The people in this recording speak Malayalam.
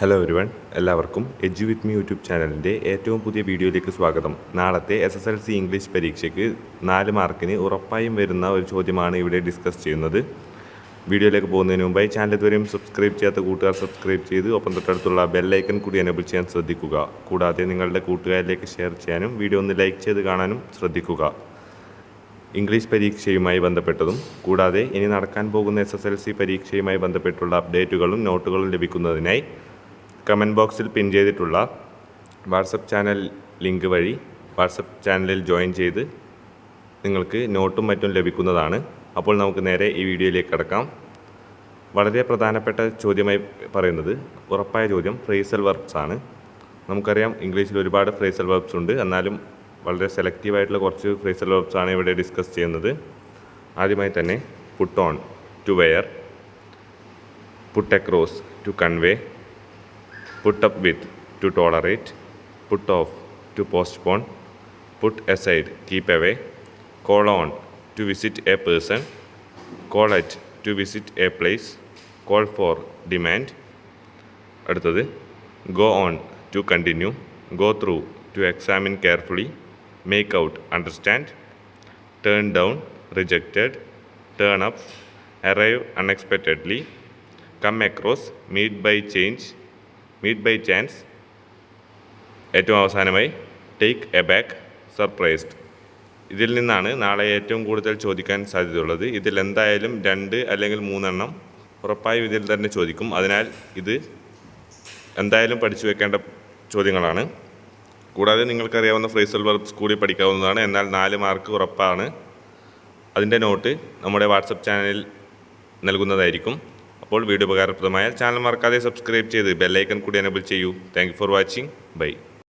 ഹലോ ഒരുവൺ എല്ലാവർക്കും എജു വിത്ത് മീ യൂട്യൂബ് ചാനലിന്റെ ഏറ്റവും പുതിയ വീഡിയോയിലേക്ക് സ്വാഗതം. നാളത്തെ S S L C English പരീക്ഷയ്ക്ക് നാല് മാർക്കിന് ഉറപ്പായും വരുന്ന ഒരു ചോദ്യമാണ് ഇവിടെ ഡിസ്കസ് ചെയ്യുന്നത്. വീഡിയോയിലേക്ക് പോകുന്നതിന് മുമ്പായി ചാനൽ ഇതുവരെയും സബ്സ്ക്രൈബ് ചെയ്യാത്ത കൂട്ടുകാർ സബ്സ്ക്രൈബ് ചെയ്ത് ഒപ്പം തൊട്ടടുത്തുള്ള ബെല്ലൈക്കൺ കൂടി എനേബിൾ ചെയ്യാൻ ശ്രദ്ധിക്കുക. കൂടാതെ നിങ്ങളുടെ കൂട്ടുകാരിലേക്ക് ഷെയർ ചെയ്യാനും വീഡിയോ ഒന്ന് ലൈക്ക് ചെയ്ത് കാണാനും ശ്രദ്ധിക്കുക. ഇംഗ്ലീഷ് പരീക്ഷയുമായി ബന്ധപ്പെട്ടതും കൂടാതെ ഇനി നടക്കാൻ പോകുന്ന എസ് എസ് എൽ സി പരീക്ഷയുമായി ബന്ധപ്പെട്ടുള്ള അപ്ഡേറ്റുകളും നോട്ടുകളും ലഭിക്കുന്നതിനായി കമന്റ് ബോക്സിൽ പിൻ ചെയ്തിട്ടുള്ള വാട്സപ്പ് ചാനൽ ലിങ്ക് വഴി വാട്സപ്പ് ചാനലിൽ ജോയിൻ ചെയ്ത് നിങ്ങൾക്ക് നോട്ടും മറ്റും ലഭിക്കുന്നതാണ്. അപ്പോൾ നമുക്ക് നേരെ ഈ വീഡിയോയിലേക്ക് കടക്കാം. വളരെ പ്രധാനപ്പെട്ട ചോദ്യമായി പറയുന്നത് ഉറപ്പായ ചോദ്യം ഫ്രേസൽ വെർബ്സ് ആണ്. നമുക്കറിയാം ഇംഗ്ലീഷിൽ ഒരുപാട് ഫ്രേസൽ വെർബ്സ് ഉണ്ട്. എന്നാലും വളരെ സെലക്റ്റീവായിട്ടുള്ള കുറച്ച് ഫ്രേസൽ വെർബ്സ് ആണ് ഇവിടെ ഡിസ്കസ് ചെയ്യുന്നത്. ആദ്യമായി തന്നെ put on to wear put across to convey put up with to tolerate put off to postpone put aside keep away call on to visit a person call at to visit a place call for demand അടുത്തത് go on to continue go through to examine carefully make out understand turn down rejected turn up arrive unexpectedly come across meet by change meet by chance ഏറ്റവും അവസാനമായി ടേക്ക് എ ബാക്ക് സർപ്രൈസ്ഡ് ഇതിൽ നിന്നാണ് നാളെ ഏറ്റവും കൂടുതൽ ചോദിക്കാൻ സാധ്യതയുള്ളത്. ഇതിൽ എന്തായാലും രണ്ട് അല്ലെങ്കിൽ മൂന്നെണ്ണം ഉറപ്പായും ഇതിൽ തന്നെ ചോദിക്കും. അതിനാൽ ഇത് എന്തായാലും പഠിച്ചു വെക്കേണ്ട ചോദ്യങ്ങളാണ്. കൂടാതെ നിങ്ങൾക്കറിയാവുന്ന ഫ്രേസൽ വെർബ്സ് കൂടി പഠിക്കാവുന്നതാണ്. എന്നാൽ നാല് മാർക്ക് ഉറപ്പാണ്. അതിന്റെ നോട്ട് നമ്മുടെ വാട്സപ്പ് ചാനലിൽ നൽകുന്നതായിരിക്കും. അപ്പോൾ വീഡിയോ ഉപകാരപ്രദമായാൽ ചാനൽ മറക്കാതെ സബ്സ്ക്രൈബ് ചെയ്ത് ബെല്ലൈക്കൺ കൂടി എനബിൾ ചെയ്യൂ. Thank for watching bye